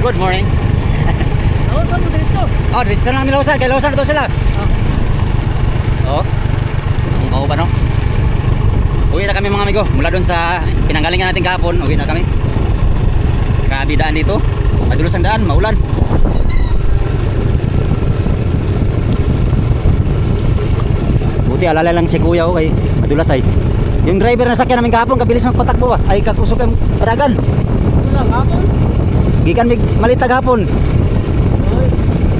Good morning. Saan mo dito? Oh, dito lang kami Lausan. Kay Lausan na to sila. Oo. Ang kauban, no? Uwi na kami mga amigo. Mula doon sa pinanggalingan natin kahapon. Uwi na kami. Grabe daan dito. Madulas ang daan. Maulan. Buti alala lang si kuya ko kay madulas ay. Yung driver na sakyan namin kahapon, kabilis magpatakbo ba? Ay kakusok ang padagan. Wala nga ako. Gikan mig malitag hapon.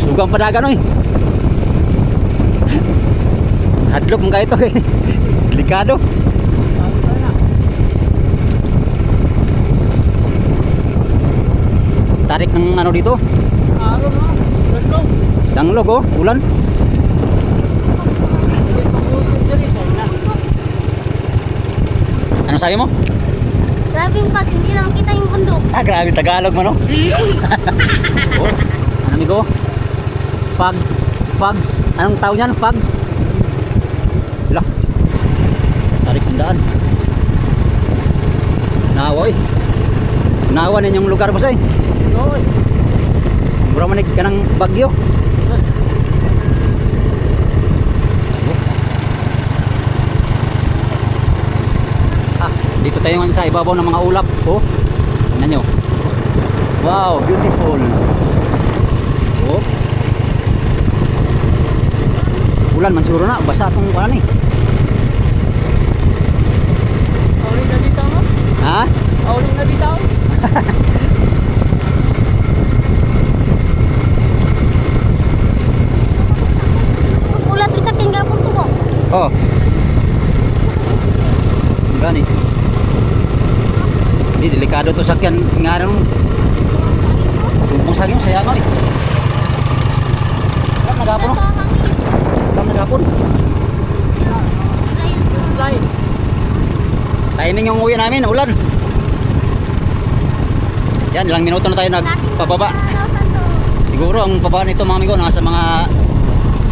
Sugang padagan oy. Hadlok mong ito eh. Delikado. Tarik ng ano dito. Danglog oh, ulan. Ano sabi mo? Grabing Pags, hindi na makita yung bundok. Ah, grabe Tagalog mo no. oh, ano amigo? Fag, fags. Anong tawag niyan? Fags. Lah. Tarik ng daan. Nawa eh. Nawa na yung lugar boss eh. Noy. Mura manig ka ng bagyo. Ah, dito tayo ngayon sa ibabaw ng mga ulap. Oh, tingnan nyo. Wow, beautiful. Oh. Ulan man siguro na, basa itong kuwan eh. Auling na bitaw mo? Ha? Auling na bitaw? Pagkulat ko sa kinggapon ko po. Oh. Gani. Di delikado to sakyan ngaran tumpong sa akin saya ko eh. Kam nagapon no? Kam nagapon. Timing yung uwi namin, ulan. Yan, ilang minuto na tayo nagpababa. Siguro ang pababa nito mga amigo nasa mga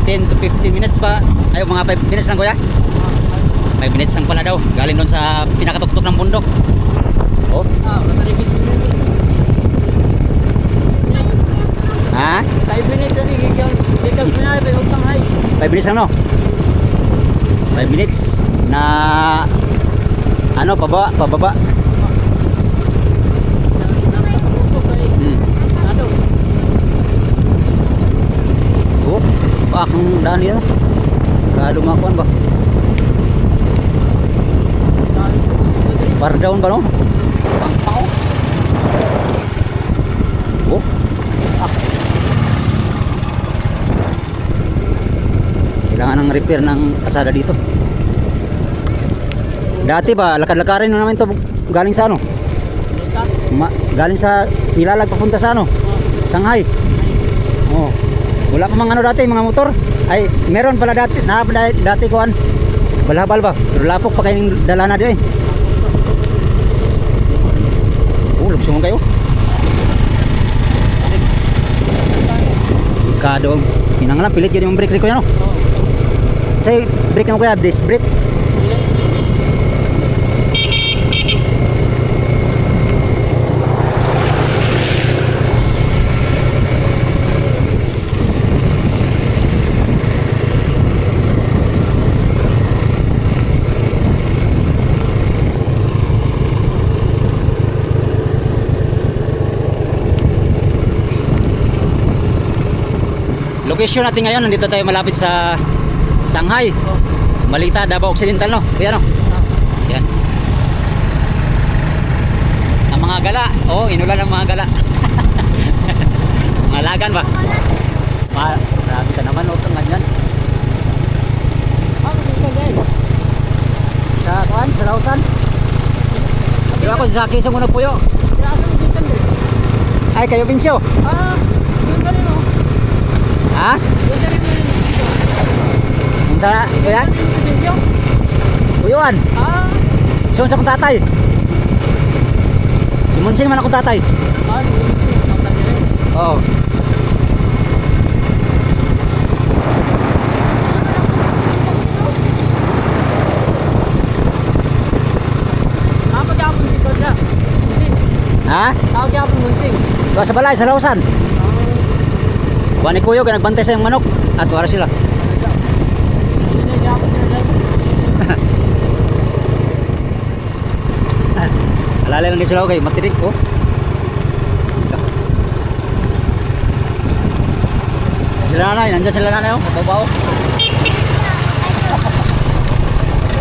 10 to 15 minutes pa. Ay, mga 5 minutes lang kuya. 5 minutes lang pala daw. Galing doon sa pinakatuktok ng bundok. Oh, ha? Five minutes na gigyan. Ko na rin. Utang hay. 5 minutes lang no? 5 minutes na ano, pababa, pababa. Hmm. Ano? Oh, pak ang daan nila. Kado makuan ba? Bar down ba no? Pang pao. Oh. Ah. Kailangan ng repair ng kasada dito. Dati ba, lakad-lakarin na namin to galing sa ano? Ma galing sa Ilalag papunta sa ano? Shanghai. Oh. Wala pa mga ano dati, mga motor. Ay, meron pala dati, na dati, kuan. Balhabal ba? Lapok pa kayong dala na di eh. Oh, lugsungan kayo. Kado. Hinang lang, pilit yun yung brake ko yan, no? Say, brake mo kaya, disc brake. Location natin ngayon, nandito tayo malapit sa Shanghai. Malita, Davao Occidental, no? Kuya, no? Yan. Ang mga gala. Oh, inulan ang mga gala. mga lagan ba? Ma Grabe ka naman, oh, gusto dyan. Sa kuan, sa Lausan. Di ba ako sa Quezon ako dito dyan. Ay, kayo Vinsyo. Ah, yun ka rin oh. Ha? Oh. Unsa, kuya? Oh. Kuyuan. Ah, Si unsa kong tatay? Si Munsing man akong tatay. ah. Oo. Munsing. Ha? Tawag yapon Munsing. Doon sa balay, sa lausan. Buwan ni Kuyo, nagbantay sa manok. At wala sila. Alalay lang din sila okay, matirik oh. Sila nanay, nandyan sila nanay oh, mababaw.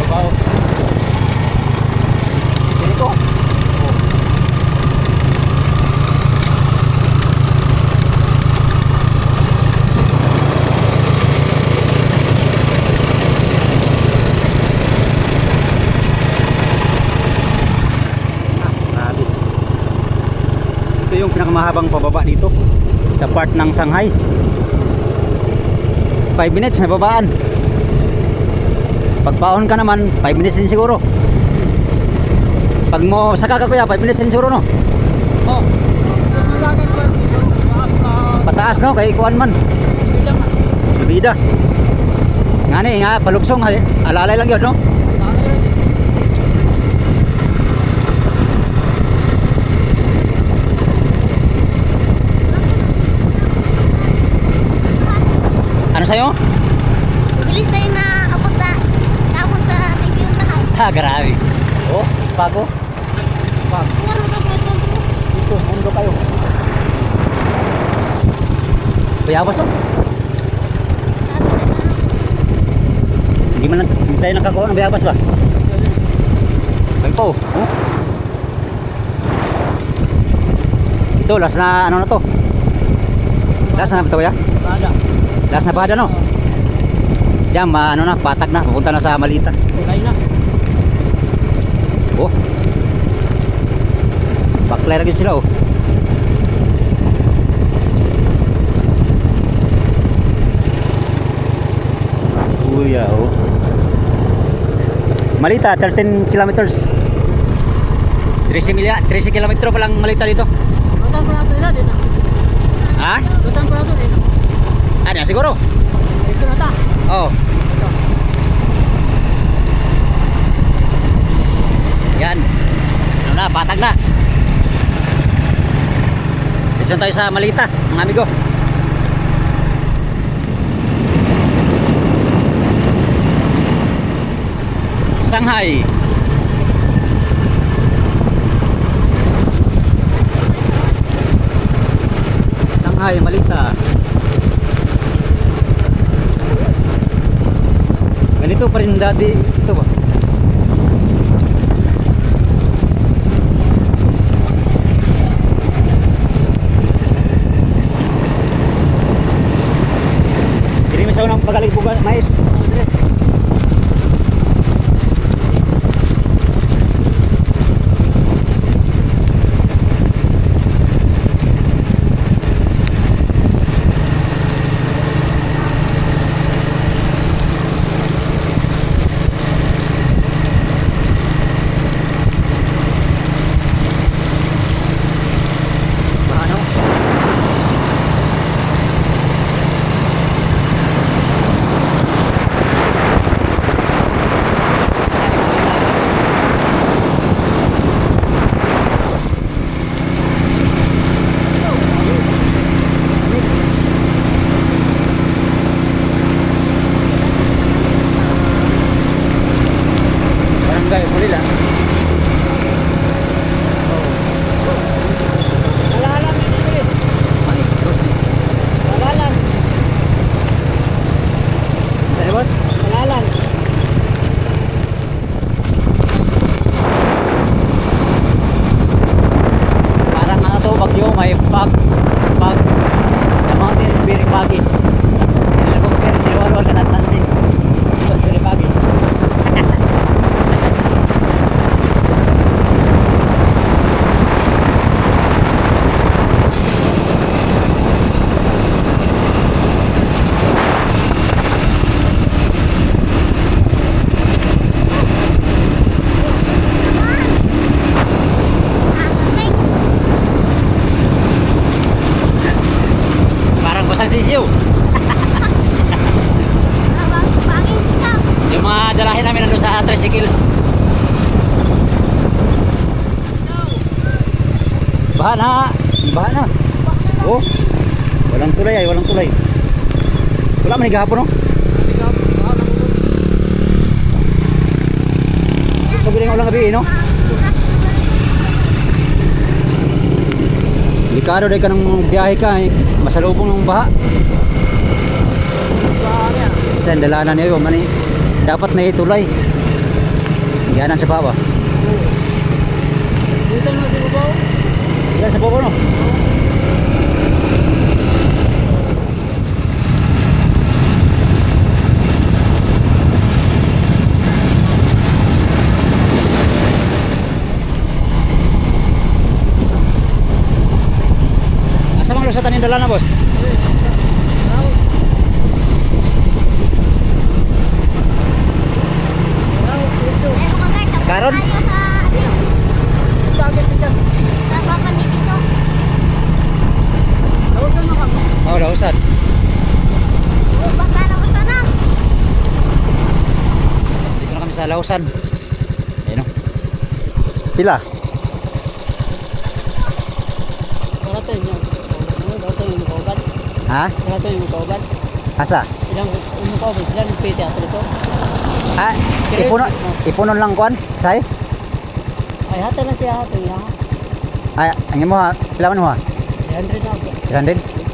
Mababaw. Tirik oh. Grabe. Ito yung pinakamahabang pababa dito sa part ng Shanghai. 5 minutes na babaan. Pagpaon ka naman, 5 minutes din siguro. Pag mo saka ka kuya, 5 minutes din siguro no. Oh. Na. Pataas no, kay kuan man. Subida. Nga palugsong hali- alalay lang yun no. Ano sa'yo? Bilis tayo na abot na kapon sa TV yung lahat. Ha, grabe. Oh, bago. Bago. Ko ito. Dito, mundo kayo. Bayabas oh. Hindi man lang- hindi tayo nakakuha ng bayabas ba? Ay po. Oh. Ito, last na ano na to? Last na ba ito kuya? Ada. Last na bada no? Diyan, ma, ano na, patag na. Pupunta na sa Malita. Kulay na. Oh. Backlight lagi sila oh. Kuya oh. Malita 13 kilometers. 13 milya, 13 kilometro pa lang Malita dito. Lutan pa natin na din. Ha? Lutan pa natin din. Ano siguro? Ito na ta. Oh. Yan. Ano na, patag na. Dito tayo sa Malita, mga amigo. Shanghai. Shanghai, Malita. Ganito pa rin dati ito ba? Baha na. Baha na. Oh. Walang tulay ay, walang tulay. Wala man higahapon no? So giling ulang gabi no? Delikado dahil ka nang biyahe ka, eh. masalubong ng baha. Sa dalanan niyo, mani dapat na itulay. Yanan sa baba. Dito na, Yan sa baba no? Asa mang lusatan yung dala na boss? 1,000. Ayun oh. Pila? Karatin yung karatin yung kauban. Ha? Karatin yung kauban. Asa? Ilang yung kauban, ilang pete ato ito. Ah, ipuno, ipuno lang kuan, say? Ay, hata na siya, hata niya. Ay, ang mo ha, pila man mo ha? 300 na ako. 300?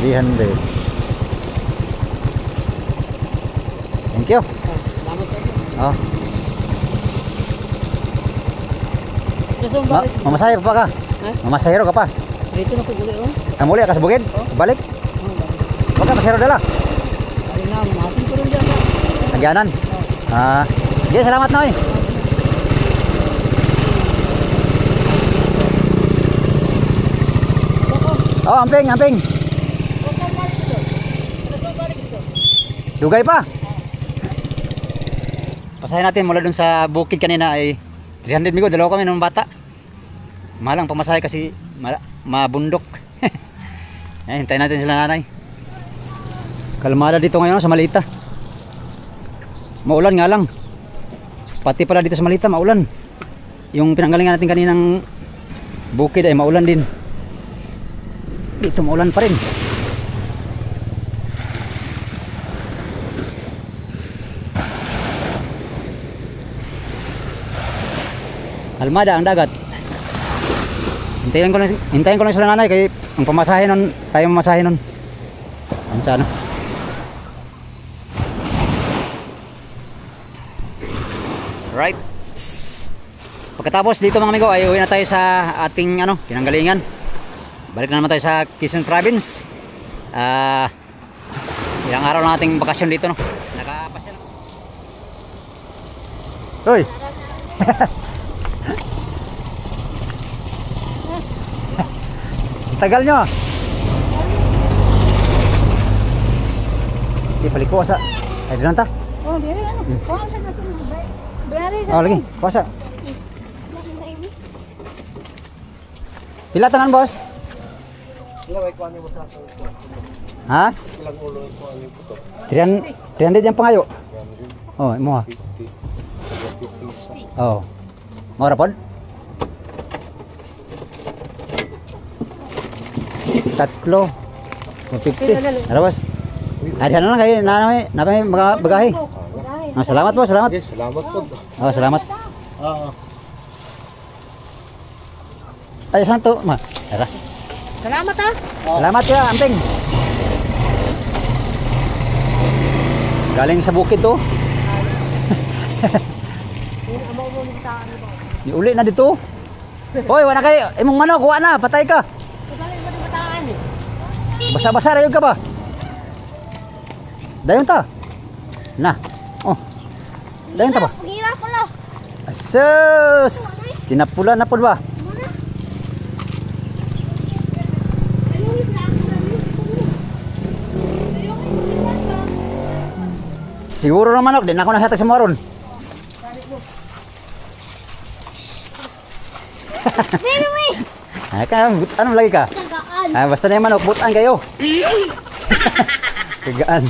Three hundred. Thank you. Oh, ma mamasahe pa ka? Ha? Mamasahero ka pa? Dito na ko guli, oh. Ang muli ka sa bukid? Balik? Oh, balik. Huwag ka masahero dala. Balik na, mamasin ko rin dyan. ah. Nagyanan. Ah, sige, salamat na eh. Oh, amping, amping. Dugay pa. Pasahin natin mula dun sa bukid kanina ay 300 migo, dalawa kami ng bata. Malang pamasahe kasi ma mabundok. Ayan, hintayin natin sila nanay. Kalmada dito ngayon sa Malita. Maulan nga lang. Pati pala dito sa Malita, maulan. Yung pinanggalingan natin kaninang bukid ay maulan din. Dito maulan pa rin. Almada ang dagat. Hintayin ko lang, hintayin ko lang sila nanay kay ang pamasahe nun, tayo mamasahe nun. Ano sa ano? Right. Pagkatapos dito mga amigo ay uwi na tayo sa ating ano, pinanggalingan. Balik na naman tayo sa Quezon Province. Ah, ilang araw na ating bakasyon dito no. Nakapasya lang. Hoy. Tagal nyo. Di paliko sa. Ay, doon ta. Oh, biari ano? Oh, sa natin. Biari Oh, lagi. Kuasa. Pila tanan, boss? Ha? Ilang ulo ito ang ito. 300 300 yung pangayo. Oh, ha. Oh. Mora pod? Tatlo. 150. Ano boss? Ari ano lang kayo, na may na may mga bagahe. Ah, salamat po, salamat. Yes, salamat po. Oh, salamat. Ah, Ay, saan to? Ma. Tara. Salamat ah. Salamat ya, amping. Galing sa bukid to. Di uli na dito. Hoy, wala kay imong manok, wa na, patay ka. Basa-basa rayo ka ba? Dayon ta. Na. Oh. Dayon ta ba? Hirap ko lo. Asus! Tinapula na pod ba? Siguro naman ako, di na ako nahatag sa maron. Baby, wait. Ay ka, but, ano lagi ka? Ah, basta na yung manok, butan kayo. Kagaan.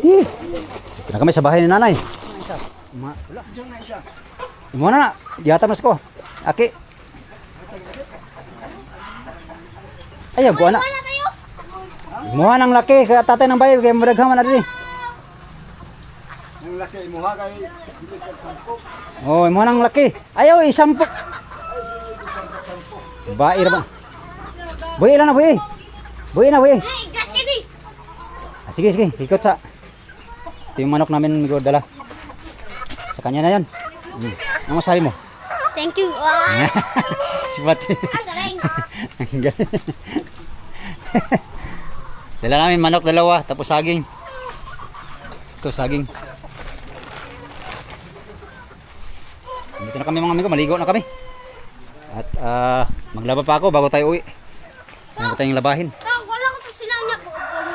Eh. Kami sa bahay ni nanay. Ma. Mo na, diata mas ko. Aki. Ayaw ko na. Muha ng laki, kaya tatay ng bahay, kaya madaghaman na rin. Yung laki mo ha kay Oh, muha ng laki. Ayaw, isampo. Bae na ba? Buhi lang na, buhi. Buhi na, buhi. Ah, sige, sige, ikot sa. Ito yung manok namin, migo, dala. Sa kanya na yan. Hmm. Ano masabi mo? Thank you. Sibat. ang galing. Ang galing. Dala namin manok dalawa, tapos saging. Ito, saging. Dito na kami mga amigo, maligo na kami. At ah, maglaba pa ako bago tayo uwi. Bago tayong labahin. Ah, wala ko to sila niya.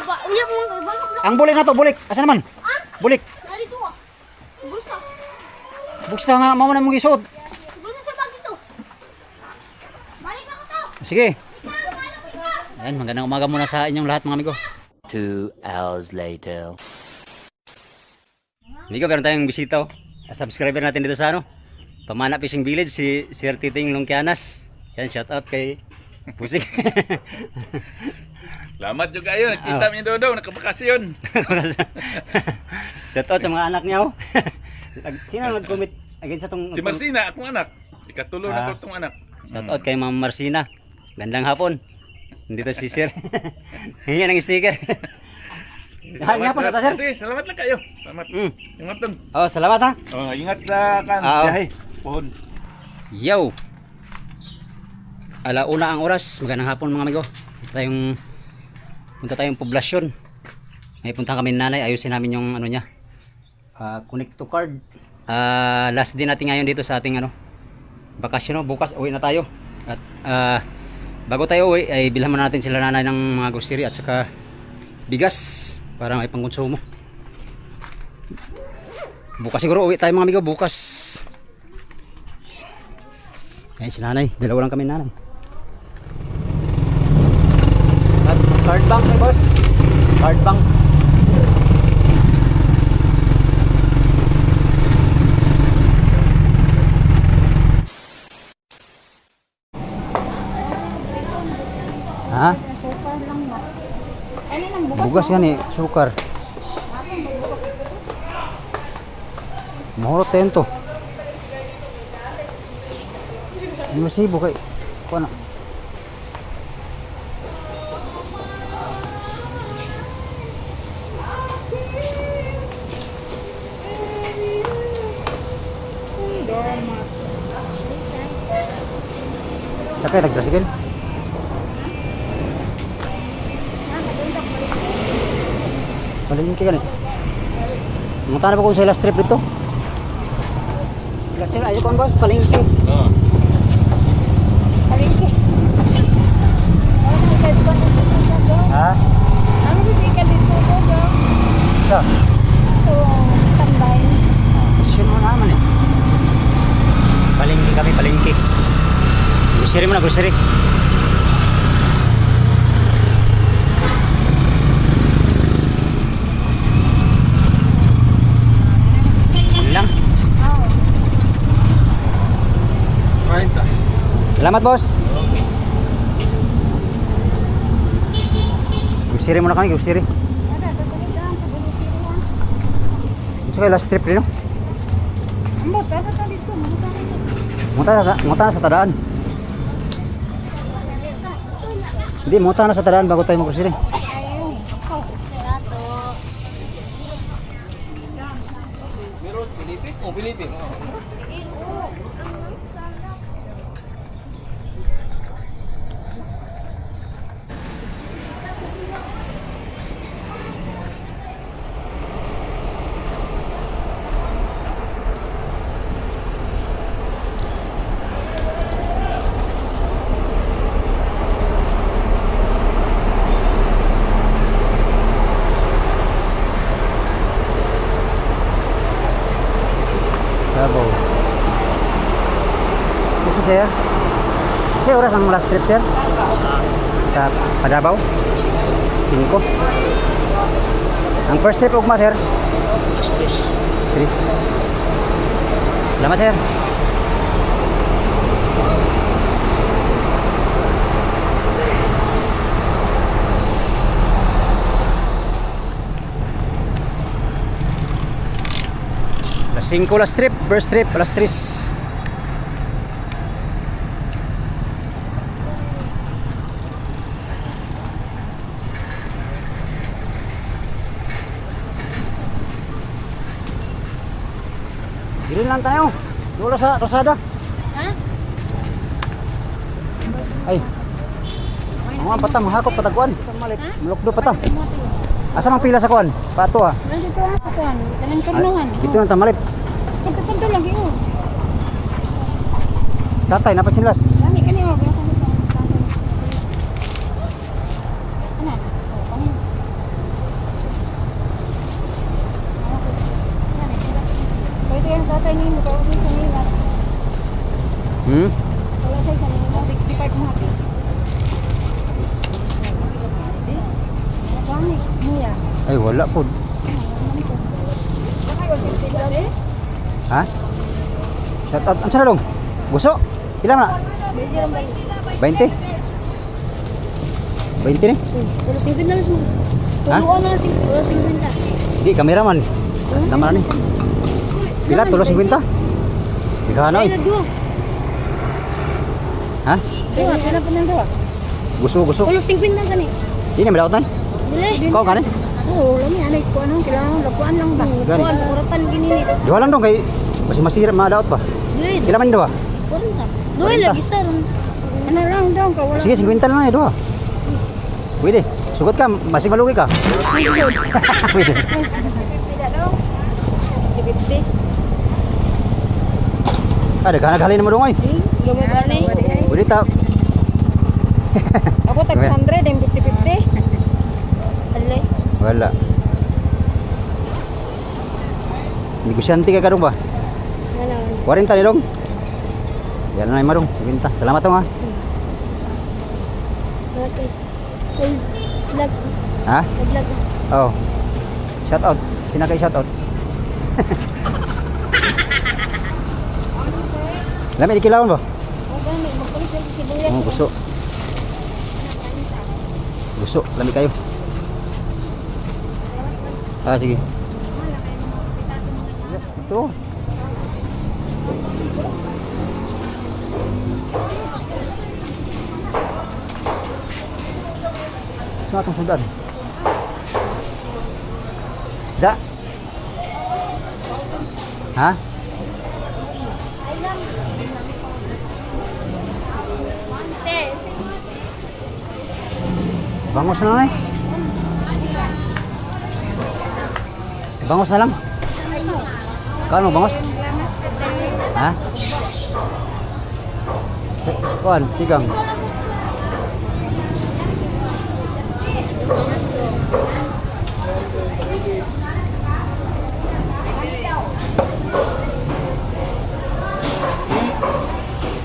Ba, unya mo ng balok. Ang bulik na to, bulik. Asa naman? Bulik. narito ah. Bulsa. Buksa nga, mamo na mong isuot. Bulsa sa bag ito. Balik na ko to. Sige. Ayan, magandang umaga muna sa inyong lahat mga amigo. Two hours later. Amigo, meron tayong bisita oh. Ah, Subscriber natin dito sa ano? Pamana Fishing Village, si Sir Titing Lungkianas. Yan, shout out kay Pusik. Salamat juga ayo nakita mi Dodo nakabakasyon. shout out sa mga anak niya oh. Sino nag-comment against sa tong Si Marcina akong anak. Ikatulo Ah. na ko tong anak. Shout out kay Ma'am Marcina. Gandang hapon. Nandito si Sir. Hingi ng sticker. Nga po, salamat. sir. Sige, salamat lang kayo. Salamat. Mm. Ingat dong. Oh, salamat ha. Oh, ingat sa kan Ah, oh. biyahe. Pohon. Yo! Alauna ang oras. Magandang hapon mga amigo. Tayong punta tayong poblasyon. May punta kami ni nanay. Ayusin namin yung ano niya. Ah, connect to card. Ah, last day natin ngayon dito sa ating ano bakasyon. Bukas uwi na tayo. At ah, bago tayo uwi ay bilhan muna natin sila nanay ng mga grocery at saka bigas para may pangkonsumo. Bukas siguro uwi tayo mga amigo. Bukas. Ayan si nanay. Dalawa lang kami nanay. At card bank ni boss. Card bank. Ha? Bugas yan eh, sukar. Mahurot tayo to. Masibo kay Kuha na. Sakay nagdrasigil. Palingki ka ni. Munta na ba kung sa last trip dito? Trip, ayaw ko ang boss, palingki. Oo. Ha? Ano ba si dito ko ba? Sa? So, tambay. Question mo naman eh. Palingki kami, palingki. Grocery mo na, grocery lang. Oh. 30. Salamat, boss. Grocery muna kami, siya. Ito kayo last trip rin, no? Munta, na- munta na sa tadaan. Hindi, munta na sa tadaan bago tayo mag-grocery. Ayun. Oh, Serato. Davao. Excuse me, sir. Sa oras ang last trip, sir? Sa Padabaw? 5. Ang first trip ugma, sir? Stress. Stress. Salamat, sir. Alas 5 last trip, first trip, alas 3. Girin lang tayo. Dula sa Rosada. Ha? Ay. Mga patang mahakot pataguan. Mulukdo pata. Asa mang pila sa kuan? Pato ah. Nandito ako kuan. Kanang karnuhan. Dito na tamalit. Kanto-kanto lagi oh. Sa Tatay napat sinlas. Dami kani. Oh, kanin. Pwede yung tatay ni mo kaya sa nila. Hmm? Wala sa isa nila. 65 mo hati. Ay wala po. Ha? Shout out. Ansa na dong? Buso? Ilan na? 20? 20 ni? Pero 50 na mas mo. Ha? Tuluan na natin. Pero 50. Di kameraman. Tama na ni. Pila tulo 50? Digano Ay, eh. nagduwa. Ha? Diwa, sila pa nang diwa. Buso buso. Ulo 50 na gani. Di na na. Dili. Ikaw kanin? Oo, lami anay ko anong kailangan lakuan lang ba? Gani. Kuan, kuratan gininit. Diwa lang dong kay masih masira madawat pa. Dili. Pila man dua? Kuranta. 40. lagi sa ron. Ano lang daw ka wala. Sige 50 lang na dua. Pwede. Sugot ka, masih malugi ka. Pwede. Tidak daw. Dibiti. Ada kana kali mo dong ay. Gamay ba ni? Pwede ta. Ako tag 100 and 50-50. Alay. Wala. Negosyante ka kadong ba? Ngana. 40 ni dong. Yan na marong, 50. Salamat tong ha. Okay. Oh. Shout out. Sina kay shout out. Lami di kilawon ba? O gani, magpalit lagi si Buya. Oh, gusto. Gusto, lami kayo. Ah, sige. Yes, ito. Sa atong sundan. Isda? Ha? Bangos na eh. Bangos na lang. Kano bangos? Ha? Kuan, sigang.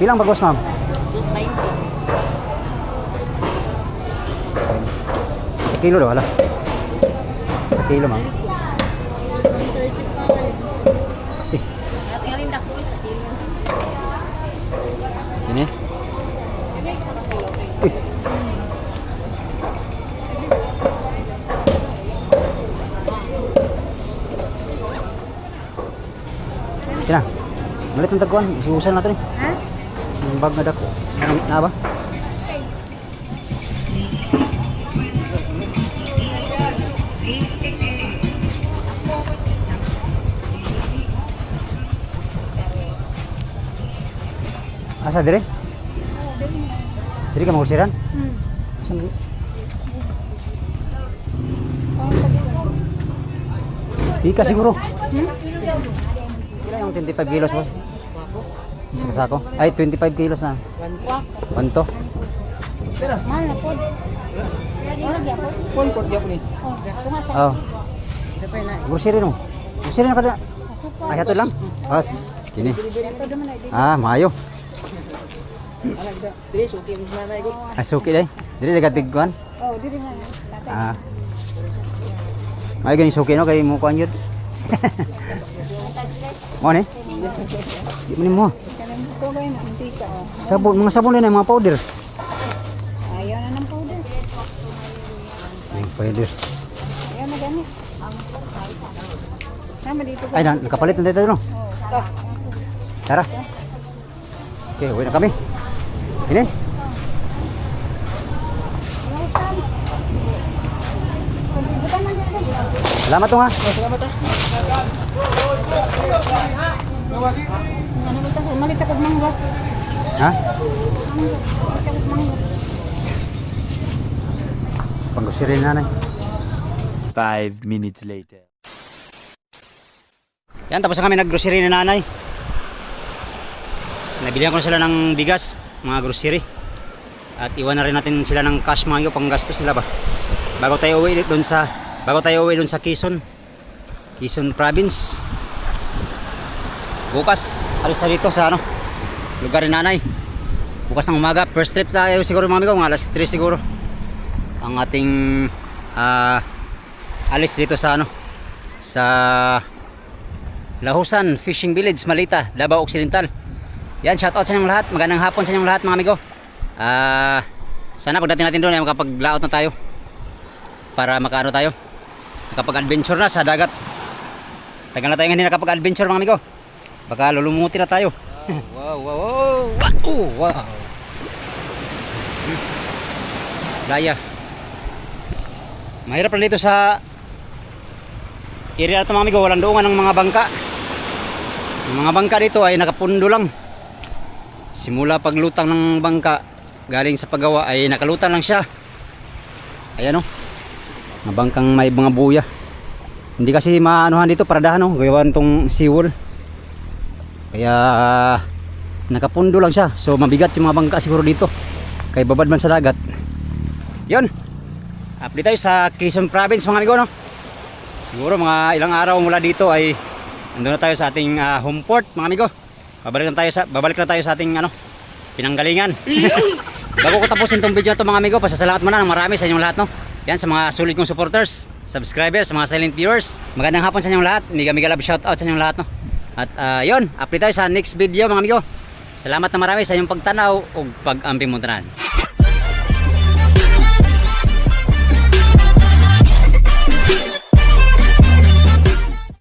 Pilang bagos, ma'am? Kilo daw, wala. Sa kilo, ma'am. Ini? Uy. Kina. Malit ng tagkuhan. Isuusan natin eh. Ha? Yung bag na dako. Na, na ba? Asa dire? Dire ka magusiran? Hmm. Asa mo? Ika siguro. Hmm? Kila yung 25 kilos boss? Isa ka sako? Ay, 25 kilos na. Kwanto? Mahal na gyapon. Pon ko diya ni. Oh, Oh. Grocery no. Grocery na kada. Ay, hato lang. Pas. Kini. Ah, maayo. Anak da. Dili suki mo nanay ko. Ah, suki day. Dili dagat tigkuan. Oh, diri man. Ah. May gani suki no kay mo kuan yun. Mo ni? Di mo ni mo. Sabon, mga sabon din mga powder. Ayaw na ng powder. Yung powder. Ayaw na gamit. Sama dito? Ay, na, nakapalit na tayo no. Tara. Okay, uwi na kami. Ini. Salamat to ha. Ano ba ito? Malit ako mangga. Ha? Panggusirin na Five minutes later. Yan, tapos na kami nag-grocery ni nanay. Nabilihan ko na sila ng bigas, mga grocery. At iwan na rin natin sila ng cash mga iyo, pang gastos sila ba. Bago tayo uwi doon sa bago tayo uwi doon sa Quezon. Quezon province. Bukas, alis na dito sa ano, lugar ni nanay. Bukas ng umaga, first trip tayo siguro mga amigo, mga alas 3 siguro. Ang ating ah, alis dito sa ano, sa Lahusan Fishing Village, Malita, Davao Occidental. Yan, shoutout sa inyong lahat. Magandang hapon sa inyong lahat mga amigo. Ah, sana pagdating natin doon ay makapag-layout na tayo. Para makaano tayo. Makapag-adventure na sa dagat. Tagal na tayo hindi nakapag-adventure mga amigo. Baka lulumuti na tayo. wow, wow, wow, wow, wow. Hmm. Playa. Mahirap na dito sa area na ito mga amigo, walang doongan ng mga bangka. Yung mga bangka dito ay nakapundo lang. Simula paglutang ng bangka galing sa paggawa ay nakalutang lang siya. Ayan o. Mga bangkang may mga buya. Hindi kasi maanuhan dito paradahan o. Gayawan tong seawall. Kaya nakapundo lang siya. So mabigat yung mga bangka siguro dito. Kay babad man sa dagat. Yun. Update tayo sa Quezon Province mga amigo no. Siguro mga ilang araw mula dito ay andun na tayo sa ating ah, home port mga amigo. Babalik na tayo sa babalik na tayo sa ating ano pinanggalingan. Bago ko tapusin tong video to mga amigo, pasasalamat muna ng marami sa inyong lahat no. Yan sa mga sulit kong supporters, subscribers, sa mga silent viewers. Magandang hapon sa inyong lahat. Mega mega love shout out sa inyong lahat no. At ah, yun, update tayo sa next video mga amigo. Salamat na marami sa inyong pagtanaw o pag-amping mo tanan.